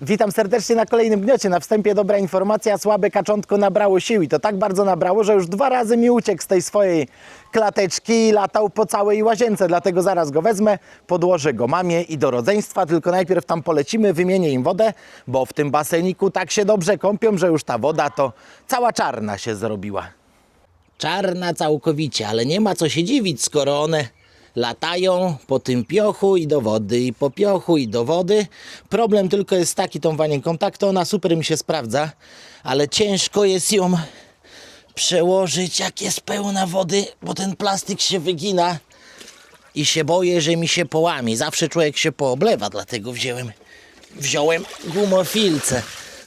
Witam serdecznie na kolejnym gniocie. Na wstępie dobra informacja, słabe kaczątko nabrało sił i to tak bardzo nabrało, że już dwa razy mi uciekł z tej swojej klateczki i latał po całej łazience, dlatego zaraz go wezmę, podłożę go mamie i do rodzeństwa, tylko najpierw tam polecimy, wymienię im wodę, bo w tym baseniku tak się dobrze kąpią, że już ta woda to cała czarna się zrobiła. Czarna całkowicie, ale nie ma co się dziwić, skoro one latają po tym piochu i do wody, i po piochu i do wody. Problem tylko jest taki tą wanienką, tak to ona super mi się sprawdza, ale ciężko jest ją przełożyć, jak jest pełna wody, bo ten plastik się wygina i się boję, że mi się połamie. Zawsze człowiek się pooblewa, dlatego wziąłem, wziąłem gumofilce.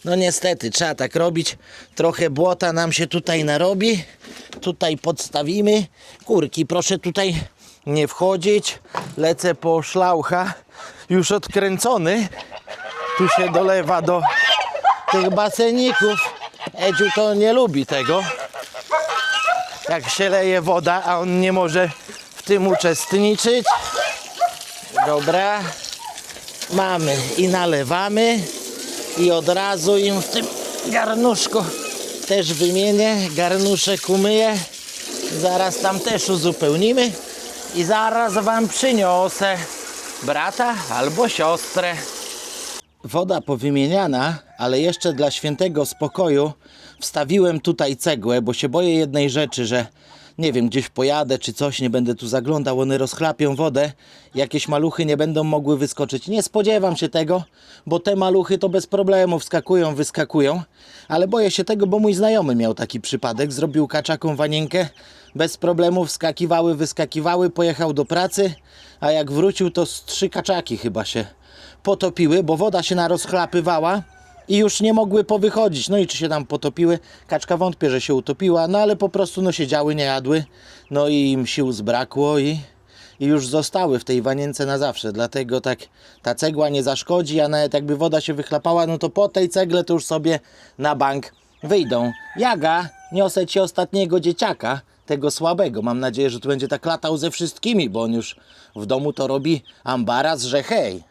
No niestety, trzeba tak robić. Trochę błota nam się tutaj narobi. Tutaj podstawimy. Kurki, proszę tutaj nie wchodzić. Lecę po szlaucha. Już odkręcony. Tu się dolewa do tych baseników. Edziu to nie lubi tego. Jak się leje woda, a on nie może w tym uczestniczyć. Dobra. Mamy i nalewamy. I od razu im w tym garnuszku też wymienię. Garnuszek umyję. Zaraz tam też uzupełnimy. I zaraz wam przyniosę brata albo siostrę. Woda powymieniana, ale jeszcze dla świętego spokoju wstawiłem tutaj cegłę, bo się boję jednej rzeczy, że nie wiem, gdzieś pojadę czy coś, nie będę tu zaglądał, one rozchlapią wodę, jakieś maluchy nie będą mogły wyskoczyć. Nie spodziewam się tego, bo te maluchy to bez problemu wskakują, wyskakują, ale boję się tego, bo mój znajomy miał taki przypadek, zrobił kaczaką wanienkę, bez problemu wskakiwały, wyskakiwały, pojechał do pracy, a jak wrócił to z trzy kaczaki chyba się potopiły, bo woda się narozchlapywała i już nie mogły powychodzić. No i czy się tam potopiły? Kaczka wątpię, że się utopiła, no ale po prostu no siedziały, nie jadły, no i im sił zbrakło i, i już zostały w tej wanience na zawsze. Dlatego tak ta cegła nie zaszkodzi, a nawet jakby woda się wychlapała, no to po tej cegle to już sobie na bank wyjdą. Jaga, niosę ci ostatniego dzieciaka, tego słabego. Mam nadzieję, że tu będzie tak latał ze wszystkimi, bo on już w domu to robi ambaras, że hej.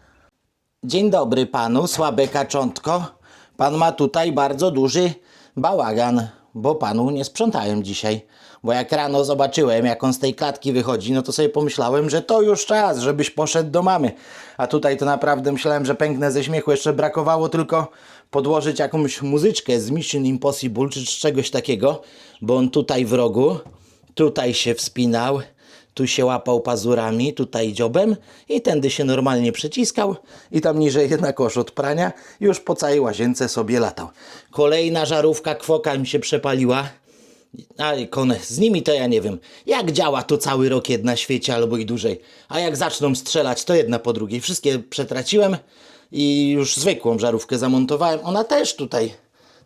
Dzień dobry panu, słabe kaczątko. Pan ma tutaj bardzo duży bałagan, bo panu nie sprzątałem dzisiaj. Bo jak rano zobaczyłem, jak on z tej klatki wychodzi, no to sobie pomyślałem, że to już czas, żebyś poszedł do mamy. A tutaj to naprawdę myślałem, że pęknę ze śmiechu. Jeszcze brakowało tylko podłożyć jakąś muzyczkę z Mission Impossible czy z czegoś takiego, bo on tutaj w rogu, tutaj się wspinał, tu się łapał pazurami, tutaj dziobem i tędy się normalnie przyciskał i tam niżej jedna kosz od prania już po całej łazience sobie latał. Kolejna żarówka kwoka mi się przepaliła. A one, z nimi to ja nie wiem. Jak działa to cały rok jedna świecie albo i dłużej. A jak zaczną strzelać, to jedna po drugiej. Wszystkie przetraciłem i już zwykłą żarówkę zamontowałem. Ona też tutaj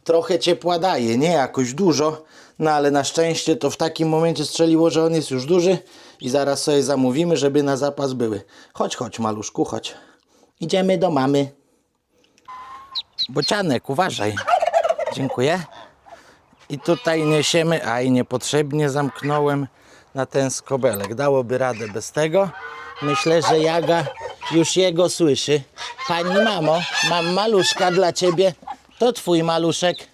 trochę ciepła daje, nie jakoś dużo, no ale na szczęście to w takim momencie strzeliło, że on jest już duży i zaraz sobie zamówimy, żeby na zapas były. Chodź, chodź maluszku, chodź. Idziemy do mamy. Bocianek, uważaj. Dziękuję. I tutaj niesiemy, aj niepotrzebnie zamknąłem na ten skobelek. Dałoby radę bez tego. Myślę, że Jaga już jego słyszy. Pani mamo, mam maluszka dla ciebie. To twój maluszek.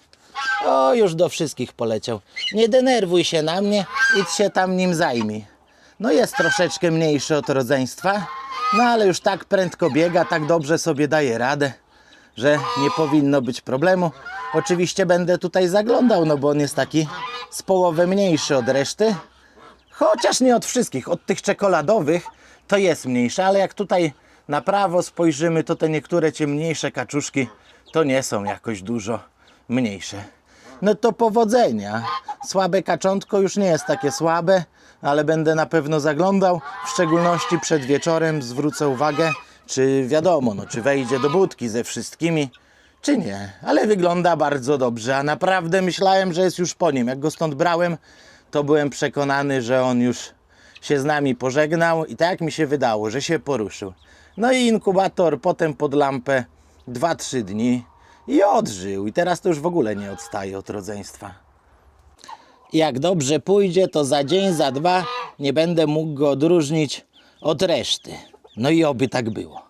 O, już do wszystkich poleciał. Nie denerwuj się na mnie, idź się tam nim zajmij. No jest troszeczkę mniejszy od rodzeństwa, no ale już tak prędko biega, tak dobrze sobie daje radę, że nie powinno być problemu. Oczywiście będę tutaj zaglądał, no bo on jest taki z połowę mniejszy od reszty. Chociaż nie od wszystkich, od tych czekoladowych to jest mniejsze, ale jak tutaj na prawo spojrzymy, to te niektóre ciemniejsze kaczuszki to nie są jakoś dużo mniejsze. No to powodzenia. Słabe kaczątko już nie jest takie słabe, ale będę na pewno zaglądał. W szczególności przed wieczorem zwrócę uwagę, czy wiadomo, no, czy wejdzie do budki ze wszystkimi, czy nie. Ale wygląda bardzo dobrze, a naprawdę myślałem, że jest już po nim. Jak go stąd brałem, to byłem przekonany, że on już się z nami pożegnał i tak mi się wydało, że się poruszył. No i inkubator, potem pod lampę 2-3 dni i odżył. I teraz to już w ogóle nie odstaje od rodzeństwa. Jak dobrze pójdzie, to za dzień, za dwa nie będę mógł go odróżnić od reszty. No i oby tak było.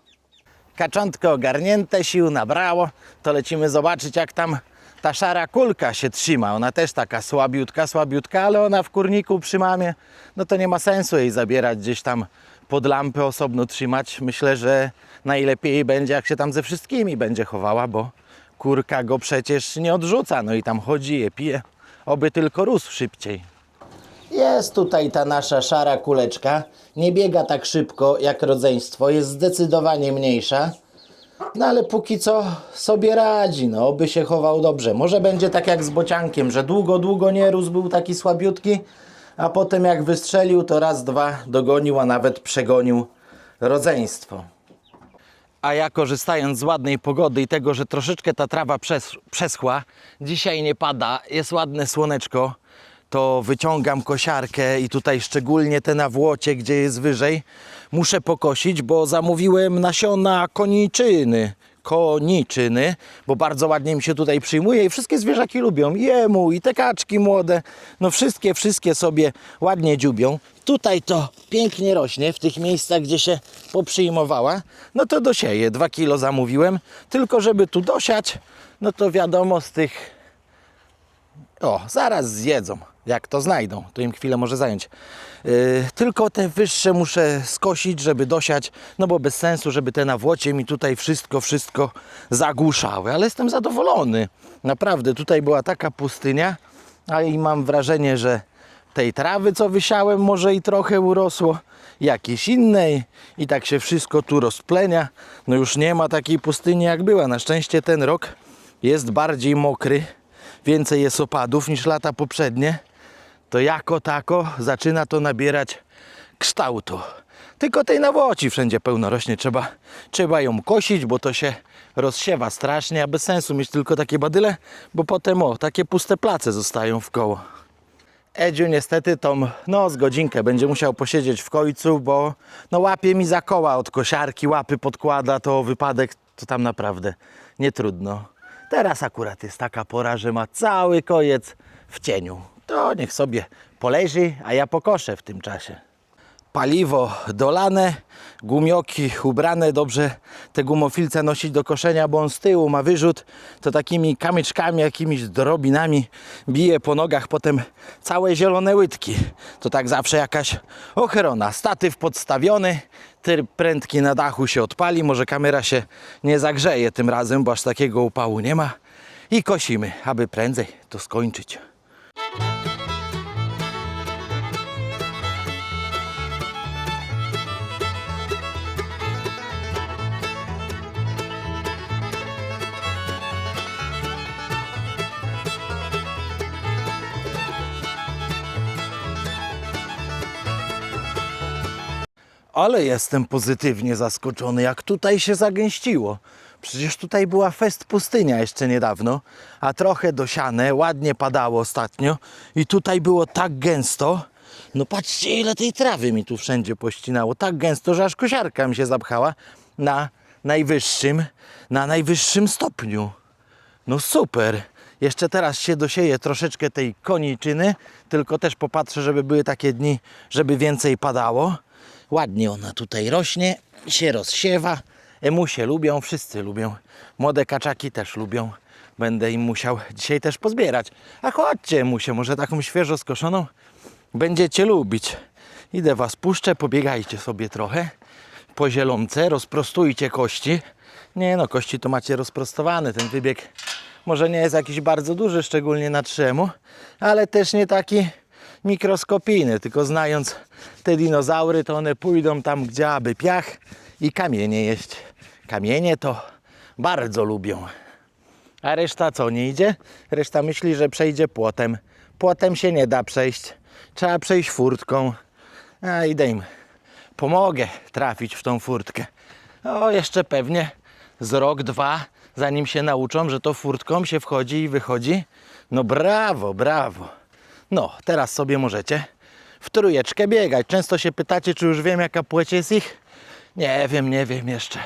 kaczątko ogarnięte, sił nabrało, to lecimy zobaczyć jak tam ta szara kulka się trzyma. Ona też taka słabiutka, słabiutka, ale ona w kurniku przy mamie, no to nie ma sensu jej zabierać gdzieś tam pod lampę osobno trzymać. Myślę, że najlepiej będzie jak się tam ze wszystkimi będzie chowała, bo kurka go przecież nie odrzuca, no i tam chodzi, je pije, oby tylko rósł szybciej. Jest tutaj ta nasza szara kuleczka. Nie biega tak szybko jak rodzeństwo, jest zdecydowanie mniejsza. No ale póki co sobie radzi, no oby się chował dobrze. Może będzie tak jak z bociankiem, że długo, długo nie rósł, był taki słabiutki, a potem jak wystrzelił, to raz, dwa dogonił, a nawet przegonił rodzeństwo. A ja korzystając z ładnej pogody i tego, że troszeczkę ta trawa przes przeschła, dzisiaj nie pada, jest ładne słoneczko, to wyciągam kosiarkę i tutaj szczególnie te na włocie, gdzie jest wyżej, muszę pokosić, bo zamówiłem nasiona koniczyny. Koniczyny, bo bardzo ładnie mi się tutaj przyjmuje i wszystkie zwierzaki lubią. Jemu i te kaczki młode, no wszystkie, wszystkie sobie ładnie dziubią. Tutaj to pięknie rośnie w tych miejscach, gdzie się poprzyjmowała. No to dosieję, 2 kilo zamówiłem, tylko żeby tu dosiać, no to wiadomo z tych o, zaraz zjedzą. Jak to znajdą, to im chwilę może zająć. Yy, tylko te wyższe muszę skosić, żeby dosiać, no bo bez sensu, żeby te nawłocie mi tutaj wszystko, wszystko zagłuszały. Ale jestem zadowolony. Naprawdę, tutaj była taka pustynia, a i mam wrażenie, że tej trawy, co wysiałem, może i trochę urosło, jakiejś innej i tak się wszystko tu rozplenia. No już nie ma takiej pustyni jak była. Na szczęście ten rok jest bardziej mokry, więcej jest opadów niż lata poprzednie, to jako tako zaczyna to nabierać kształtu. Tylko tej nawoci wszędzie pełno rośnie, trzeba, trzeba ją kosić, bo to się rozsiewa strasznie, a bez sensu mieć tylko takie badyle, bo potem o, takie puste place zostają w koło. Edziu niestety tą, no z godzinkę będzie musiał posiedzieć w końcu, bo no łapie mi za koła od kosiarki, łapy podkłada, to wypadek to tam naprawdę nie trudno. Teraz akurat jest taka pora, że ma cały kojec w cieniu. To niech sobie poleży, a ja pokoszę w tym czasie. Paliwo dolane, gumioki ubrane, dobrze te gumofilce nosić do koszenia, bo on z tyłu ma wyrzut, to takimi kamyczkami, jakimiś drobinami bije po nogach, potem całe zielone łydki. To tak zawsze jakaś ochrona. Statyw podstawiony, tyr prędki na dachu się odpali, może kamera się nie zagrzeje tym razem, bo aż takiego upału nie ma. I kosimy, aby prędzej to skończyć. Ale jestem pozytywnie zaskoczony, jak tutaj się zagęściło. Przecież tutaj była fest pustynia jeszcze niedawno, a trochę dosiane, ładnie padało ostatnio i tutaj było tak gęsto. No patrzcie ile tej trawy mi tu wszędzie pościnało, tak gęsto, że aż kosiarka mi się zapchała na najwyższym, na najwyższym stopniu. No super. Jeszcze teraz się dosieje troszeczkę tej koniczyny, tylko też popatrzę, żeby były takie dni, żeby więcej padało. Ładnie ona tutaj rośnie, się rozsiewa. Emusie lubią, wszyscy lubią. Młode kaczaki też lubią. Będę im musiał dzisiaj też pozbierać. A chodźcie, Emusie, może taką świeżo skoszoną będziecie lubić. Idę was puszczę, pobiegajcie sobie trochę po zielonce, rozprostujcie kości. Nie no, kości to macie rozprostowane. Ten wybieg może nie jest jakiś bardzo duży, szczególnie na trzemu, ale też nie taki mikroskopijny, tylko znając te dinozaury, to one pójdą tam, gdzie aby piach i kamienie jeść. Kamienie to bardzo lubią. A reszta co, nie idzie? Reszta myśli, że przejdzie płotem. Płotem się nie da przejść. Trzeba przejść furtką. A idę im. Pomogę trafić w tą furtkę. O, jeszcze pewnie z rok, dwa, zanim się nauczą, że to furtką się wchodzi i wychodzi. No brawo, brawo. No, teraz sobie możecie w trójeczkę biegać. Często się pytacie, czy już wiem, jaka płeć jest ich? Nie wiem, nie wiem jeszcze.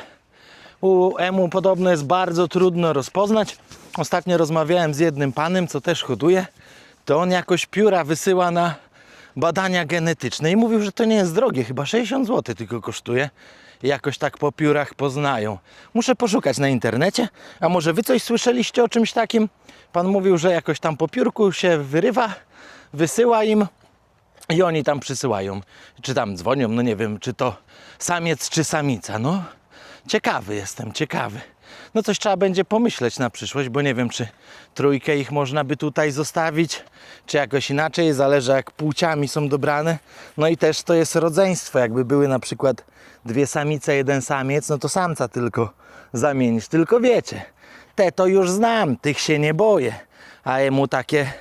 U emu podobno jest bardzo trudno rozpoznać. Ostatnio rozmawiałem z jednym panem, co też hoduje. To on jakoś pióra wysyła na badania genetyczne i mówił, że to nie jest drogie, chyba 60 zł tylko kosztuje. jakoś tak po piórach poznają. Muszę poszukać na internecie, a może wy coś słyszeliście o czymś takim? Pan mówił, że jakoś tam po piórku się wyrywa, wysyła im i oni tam przysyłają. Czy tam dzwonią, no nie wiem, czy to samiec, czy samica. No, ciekawy jestem, ciekawy. No coś trzeba będzie pomyśleć na przyszłość, bo nie wiem, czy trójkę ich można by tutaj zostawić, czy jakoś inaczej, zależy jak płciami są dobrane. No i też to jest rodzeństwo, jakby były na przykład dwie samice, jeden samiec, no to samca tylko zamienić. Tylko wiecie, te to już znam, tych się nie boję, a jemu takie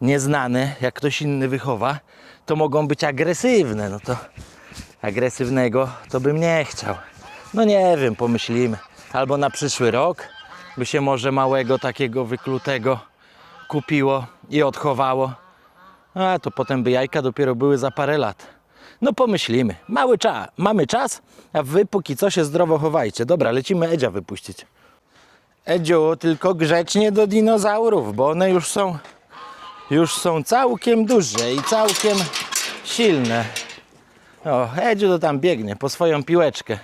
nieznane, jak ktoś inny wychowa, to mogą być agresywne, no to agresywnego to bym nie chciał. No nie wiem, pomyślimy. Albo na przyszły rok by się może małego takiego wyklutego kupiło i odchowało. A to potem by jajka dopiero były za parę lat. No pomyślimy. Mały czas, mamy czas, a wy póki co się zdrowo chowajcie. Dobra, lecimy Edzia wypuścić. Edziu, tylko grzecznie do dinozaurów, bo one już są już są całkiem duże i całkiem silne. O, Edziu to tam biegnie po swoją piłeczkę.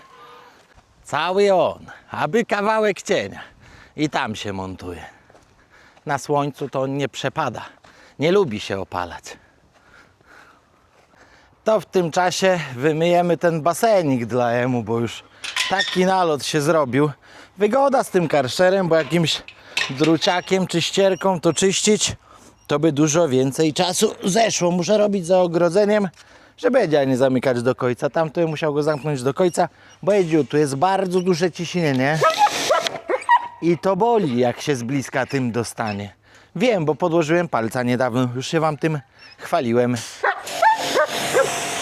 Cały on, aby kawałek cienia. I tam się montuje. Na słońcu to on nie przepada. Nie lubi się opalać. To w tym czasie wymyjemy ten basenik dla Emu, bo już taki nalot się zrobił. Wygoda z tym karszerem, bo jakimś druciakiem czy ścierką to czyścić, to by dużo więcej czasu zeszło. Muszę robić za ogrodzeniem, żeby Edzia nie zamykać do końca. Tam to bym musiał go zamknąć do końca, bo Edziu, tu jest bardzo duże ciśnienie i to boli, jak się z bliska tym dostanie. Wiem, bo podłożyłem palca niedawno, już się wam tym chwaliłem.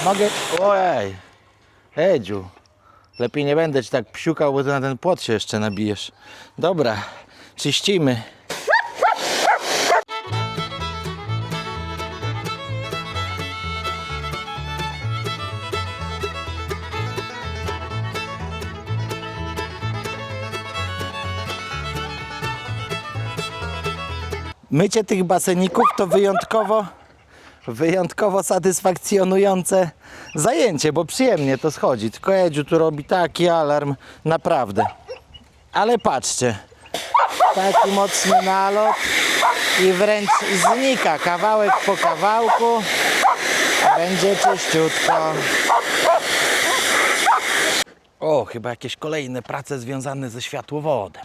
Mogę... Ojej! Edziu, lepiej nie będę ci tak psiukał, bo ty na ten płot się jeszcze nabijesz. Dobra, czyścimy. Mycie tych baseników to wyjątkowo, wyjątkowo satysfakcjonujące zajęcie, bo przyjemnie to schodzi. Tylko Edziu tu robi taki alarm, naprawdę. Ale patrzcie, taki mocny nalot i wręcz znika kawałek po kawałku. Będzie czyściutko. O, chyba jakieś kolejne prace związane ze światłowodem.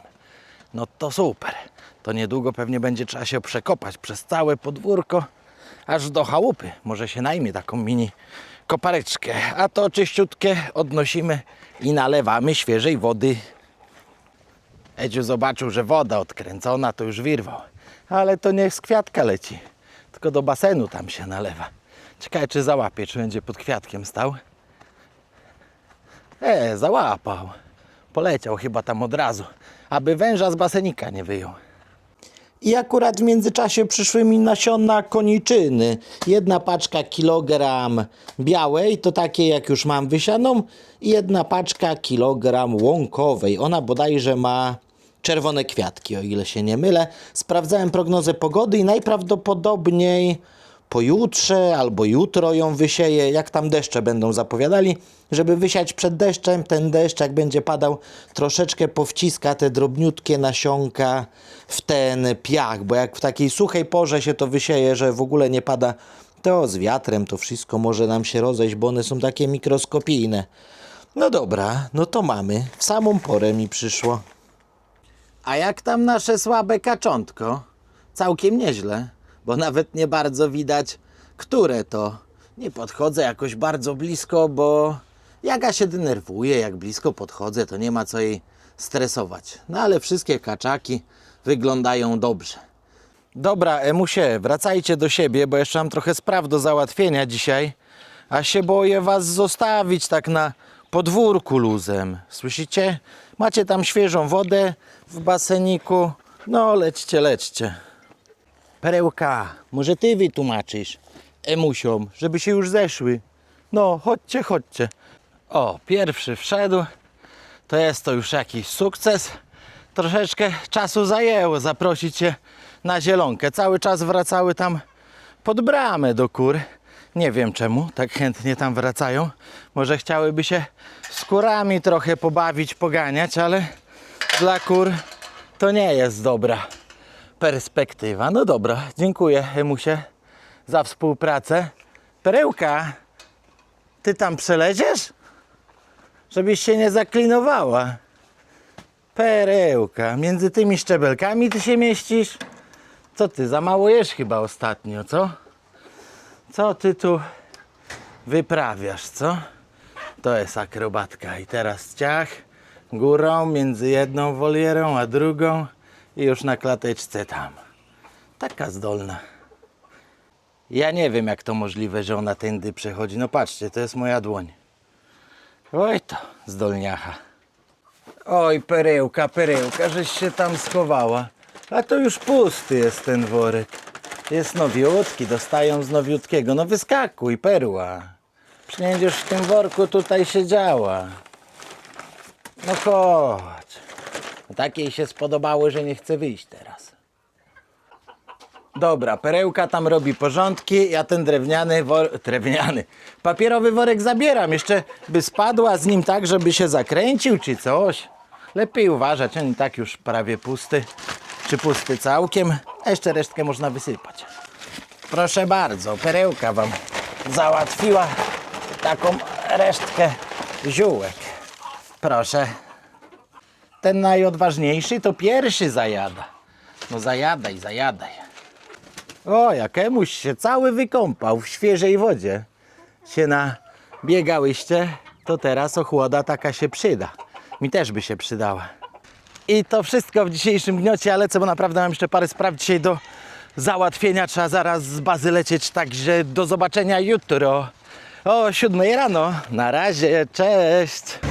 No to super. To niedługo pewnie będzie trzeba się przekopać przez całe podwórko, aż do chałupy. Może się najmie taką mini kopareczkę. A to czyściutkie odnosimy i nalewamy świeżej wody. Edziu zobaczył, że woda odkręcona, to już wirwał. Ale to nie z kwiatka leci, tylko do basenu tam się nalewa. Ciekawe, czy załapie, czy będzie pod kwiatkiem stał. E, załapał. Poleciał chyba tam od razu, aby węża z basenika nie wyjął. I akurat w międzyczasie przyszły mi nasiona koniczyny. Jedna paczka kilogram białej, to takiej jak już mam wysianą, i jedna paczka kilogram łąkowej. Ona bodajże ma czerwone kwiatki, o ile się nie mylę. Sprawdzałem prognozę pogody i najprawdopodobniej pojutrze albo jutro ją wysieję, jak tam deszcze będą zapowiadali, żeby wysiać przed deszczem. Ten deszcz, jak będzie padał, troszeczkę powciska te drobniutkie nasionka w ten piach, bo jak w takiej suchej porze się to wysieje, że w ogóle nie pada, to z wiatrem to wszystko może nam się rozejść, bo one są takie mikroskopijne. No dobra, no to mamy. W samą porę mi przyszło. A jak tam nasze słabe kaczątko? Całkiem nieźle, bo nawet nie bardzo widać, które to. Nie podchodzę jakoś bardzo blisko, bo Jaga się denerwuje, jak blisko podchodzę, to nie ma co jej stresować. No ale wszystkie kaczaki wyglądają dobrze. Dobra, Emusie, wracajcie do siebie, bo jeszcze mam trochę spraw do załatwienia dzisiaj, a się boję was zostawić tak na podwórku luzem. Słyszycie? Macie tam świeżą wodę w baseniku. No, lećcie, lećcie. Perełka, może ty wytłumaczysz Emusiom, żeby się już zeszły. No, chodźcie, chodźcie. O, pierwszy wszedł. To jest to już jakiś sukces. Troszeczkę czasu zajęło zaprosić się na zielonkę. Cały czas wracały tam pod bramę do kur. Nie wiem czemu tak chętnie tam wracają. Może chciałyby się z kurami trochę pobawić, poganiać, ale dla kur to nie jest dobra perspektywa. No dobra, dziękuję Emusie za współpracę. Perełka, ty tam przeleziesz? Żebyś się nie zaklinowała. Perełka, między tymi szczebelkami ty się mieścisz? Co ty, za mało jesz chyba ostatnio, co? Co ty tu wyprawiasz, co? To jest akrobatka. I teraz ciach, górą, między jedną wolierą a drugą i już na klateczce tam. Taka zdolna. Ja nie wiem, jak to możliwe, że ona tędy przechodzi. No patrzcie, to jest moja dłoń. Oj to, zdolniacha. Oj, perełka, perełka, żeś się tam schowała. A to już pusty jest ten worek. Jest nowiutki, dostają z nowiutkiego. No wyskakuj, perła. Przecież w tym worku tutaj siedziała. No chodź. Takiej się spodobało, że nie chce wyjść teraz. Dobra, perełka tam robi porządki, ja ten drewniany wor... drewniany, papierowy worek zabieram. Jeszcze by spadła z nim tak, żeby się zakręcił czy coś. Lepiej uważać, on i tak już prawie pusty. Czy pusty całkiem. A jeszcze resztkę można wysypać. Proszę bardzo, perełka wam załatwiła taką resztkę ziółek. Proszę. Ten najodważniejszy to pierwszy zajada. No zajadaj, zajadaj. O, jakemuś się cały wykąpał w świeżej wodzie. Się nabiegałyście, to teraz ochłoda taka się przyda. Mi też by się przydała. I to wszystko w dzisiejszym gniocie, ale co, bo naprawdę mam jeszcze parę spraw dzisiaj do załatwienia. Trzeba zaraz z bazy lecieć, także do zobaczenia jutro o 7 rano. Na razie, cześć!